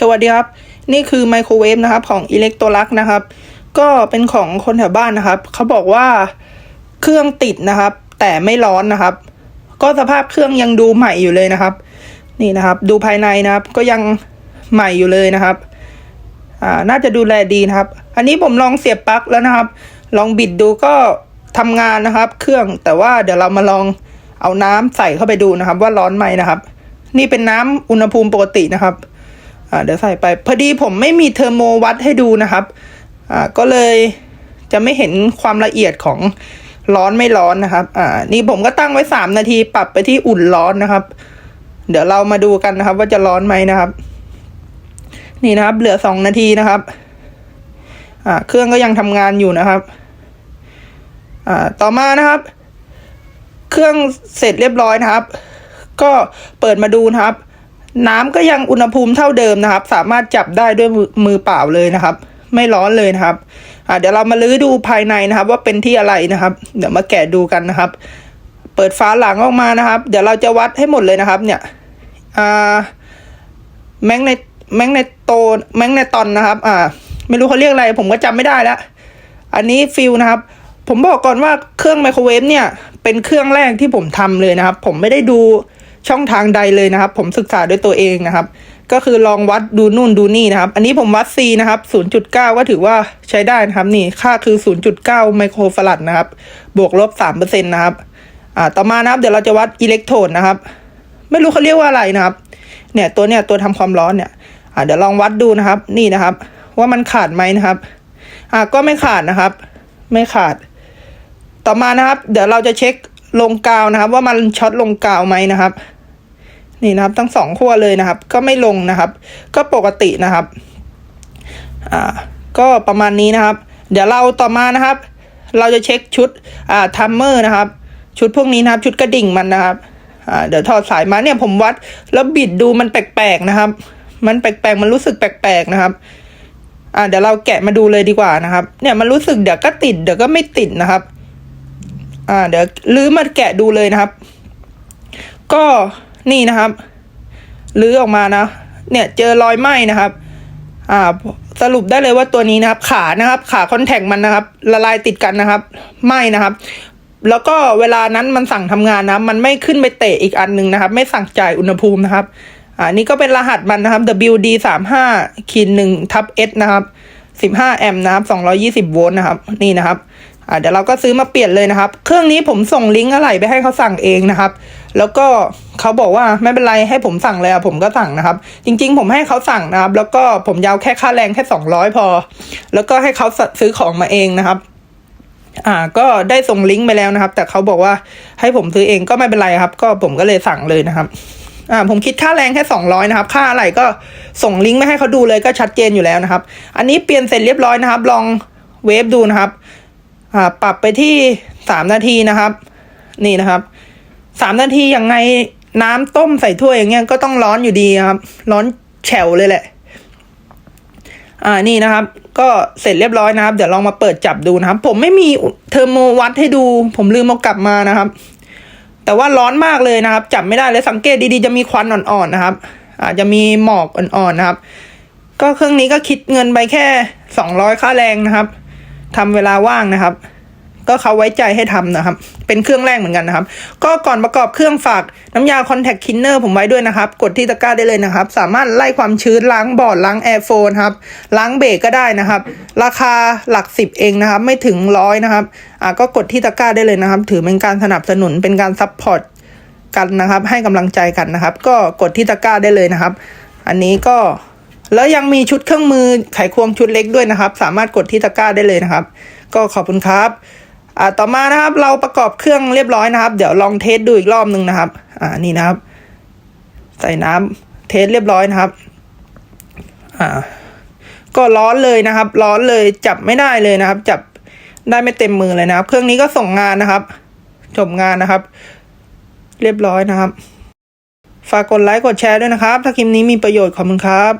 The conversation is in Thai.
สวัสดีครับ นี่คือไมโครเวฟนะครับของอิเล็กโทรลักนะครับ ก็เป็นของคนแถวบ้านนะครับเขาบอกว่าเครื่องติดนะครับ แต่ไม่ร้อนนะครับ ก็สภาพเครื่องยังดูใหม่อยู่เลยนะครับ นี่นะครับ ดูภายในนะครับ ก็ยังใหม่อยู่เลยนะครับอ่าน่าจะดูแลดีนะครับ อันนี้ผมลองเสียบปลั๊กแล้วนะครับ ลองบิดดูก็ทำงานนะครับ เครื่องแต่ว่าเดี๋ยวเรามาลองเอาน้ำใส่เข้าไปดูนะครับ ว่าร้อนไหมนะครับ นี่เป็นน้ำอุณหภูมิปกตินะครับ อ่าเดี๋ยวใส่ไปพอดีผมไม่มีเทอร์โมวัดให้ดูนะครับอ่าก็เลยจะไม่เห็นความละเอียดของร้อนไม่ร้อนนะครับ อ่า นี่ผมก็ตั้งไว้สามนาทีปรับไปที่อุ่นร้อนนะครับ เดี๋ยวเรามาดูกันนะครับ ว่าจะร้อนไหมนะครับ นี่นะครับ เหลือสองนาทีนะครับ อ่า เครื่องก็ยังทำงานอยู่นะครับ อ่า ต่อมานะครับ เครื่องเสร็จเรียบร้อยนะครับ ก็เปิดมาดูนะครับ น้ำก็ยังอุณหภูมิเท่าเดิมนะครับ สามารถจับได้ด้วยมือเปล่าเลยนะครับ ไม่ร้อนเลยนะครับเดี๋ยวเรามาลื้อดูภายในนะครับ ว่าเป็นที่อะไรนะครับ เดี๋ยวมาแกะดูกันนะครับ เปิดฝาหลังออกมานะครับ เดี๋ยวเราจะวัดให้หมดเลยนะครับ เนี่ยแมงในแมงในโตแมงในตอนนะครับ อ่า ไม่รู้เขาเรียกอะไร ผมก็จำไม่ได้แล้วอันนี้ฟิลนะครับ ผมบอกก่อนว่าเครื่องไมโครเวฟเนี่ย เป็นเครื่องแรกที่ผมทำเลยนะครับ ผมไม่ได้ดู ช่องทางใดเลยนะครับ ผมศึกษาด้วยตัวเองนะครับ ก็คือลองวัดดูนู่นดูนี่นะครับ อันนี้ผมวัด C นะครับ 0.9 ก็ถือว่าใช้ได้นะครับนี่ค่าคือ 0.9 ไมโครฟารัดนะครับ บวกลบ3%นะครับอ่าต่อมานะครับ เดี๋ยวเราจะวัดอิเล็กโทรดนะครับ ไม่รู้เขาเรียกว่าอะไรนะครับ เนี่ยตัวเนี่ยตัวทำความร้อนเนี่ยอ่าเดี๋ยวลองวัดดูนะครับ นี่นะครับ ว่ามันขาดไหมนะครับอ่าก็ไม่ขาดนะครับ ไม่ขาด ต่อมานะครับ เดี๋ยวเราจะเช็ค ลงกาวนะครับ ว่ามันช็อตลงกาวไหมนะครับ นี่นะครับ ทั้งสองขั้วเลยนะครับ ก็ไม่ลงนะครับ ก็ปกตินะครับอ่าก็ประมาณนี้นะครับ เดี๋ยวเราต่อมานะครับ เราจะเช็คชุดอ่าทัมเมอร์นะครับ ชุดพวกนี้นะครับ ชุดกระดิ่งมันนะครับอ่าเดี๋ยวถอดสายมาเนี่ยผมวัด แล้วบิดดูมันแปลกๆนะครับ มันแปลกๆมันรู้สึกแปลกๆนะครับอ่าเดี๋ยวเราแกะมาดูเลยดีกว่านะครับ เนี่ยมันรู้สึกเดี๋ยวก็ติดเดี๋ยวก็ไม่ติดนะครับ อ่าเดี๋ยวลื้อมาแกะดูเลยนะครับ ก็นี่นะครับลื้อออกมานะ เนี่ยเจอรอยไหม้นะครับ อ่าสรุปได้เลยว่าตัวนี้นะครับ ขานะครับ ขาคอนแทคมันนะครับ ละลายติดกันนะครับไหม้นะครับ แล้วก็เวลานั้นมันสั่งทำงานนะมันไม่ขึ้นไปเตะอีกอันหนึ่งนะครับ ไม่สั่งจ่ายอุณหภูมินะครับอ่านี่ก็เป็นรหัสมันนะครับ WD สามห้าขีดหนึ่งทับ S นะครับสิบห้าแอมป์นะครับสองร้อยี่สิบโวลต์นะครับ นี่นะครับ อ่าเดี๋ยวเราก็ซื้อมาเปลี่ยนเลยนะครับ เครื่องนี้ผมส่งลิงก์อะไรไปให้เขาสั่งเองนะครับ แล้วก็เขาบอกว่าไม่เป็นไรให้ผมสั่งเลยอะผมก็สั่งนะครับ จริง ๆ ผมให้เขาสั่งนะครับ แล้วก็ผมยาวแค่ค่าแรงแค่สองร้อยพอ แล้วก็ให้เขาซื้อของมาเองนะครับอ่าก็ได้ส่งลิงก์ไปแล้วนะครับ แต่เขาบอกว่าให้ผมซื้อเองก็ไม่เป็นไรครับ ก็ผมก็เลยสั่งเลยนะครับอ่าผมคิดค่าแรงแค่สองร้อยนะครับ ค่าอะไรก็ส่งลิงก์ไปให้เขาดูเลยก็ชัดเจนอยู่แล้วนะครับ อันนี้เปลี่ยนเสร็จเรียบร้อยนะครับ ลองเวฟดูนะครับ อ่าปรับไปที่สามนาทีนะครับ นี่นะครับสามนาทียังไงน้ำต้มใส่ถ้วยอย่างเงี้ยก็ต้องร้อนอยู่ดีครับ ร้อนแฉวเลยแหละ อ่านี่นะครับ ก็เสร็จเรียบร้อยนะครับ เดี๋ยวลองมาเปิดจับดูนะครับ ผมไม่มีเทอร์โมวัดให้ดู ผมลืมเอากลับมานะครับ แต่ว่าร้อนมากเลยนะครับ จับไม่ได้เลยสังเกตดีๆจะมีควันอ่อนๆนะครับ อาจจะมีหมอกอ่อนๆนะครับ ก็เครื่องนี้ก็คิดเงินไปแค่สองร้อยค่าแรงนะครับ ทำเวลาว่างนะครับ ก็เขาไว้ใจให้ทำนะครับ เป็นเครื่องแรกเหมือนกันนะครับ ก็ก่อนประกอบเครื่องฝากน้ำยา Contact Cleaner ผมไว้ด้วยนะครับ กดที่ตะกร้าได้เลยนะครับ สามารถไล่ความชื้นล้างบอร์ดล้างแอร์โฟนครับล้างเบรกก็ได้นะครับ ราคาหลักสิบเองนะครับ ไม่ถึงร้อยนะครับอ่าก็กดที่ตะกร้าได้เลยนะครับ ถือเป็นการสนับสนุนเป็นการซัพพอร์ตกันนะครับ ให้กำลังใจกันนะครับ ก็กดที่ตะกร้าได้เลยนะครับ อันนี้ก็ แล้วยังมีชุดเครื่องมือไขควงชุดเล็กด้วยนะครับ สามารถกดที่ตะกร้าได้เลยนะครับ ก็ขอบคุณครับอ่าต่อมานะครับเราประกอบเครื่องเรียบร้อยนะครับ เดี๋ยวลองเทสดูอีกรอบหนึ่งนะครับ อ่านี่นะครับ ใส่น้ำเทสเรียบร้อยนะครับ อ่า ก็ร้อนเลยนะครับ ร้อนเลยจับไม่ได้เลยนะครับ จับได้ไม่เต็มมือเลยนะครับ เครื่องนี้ก็ส่งงานนะครับ จบงานนะครับ เรียบร้อยนะครับ ฝากกดไลค์กดแชร์ด้วยนะครับ ถ้าคลิปนี้มีประโยชน์ขอบคุณครับ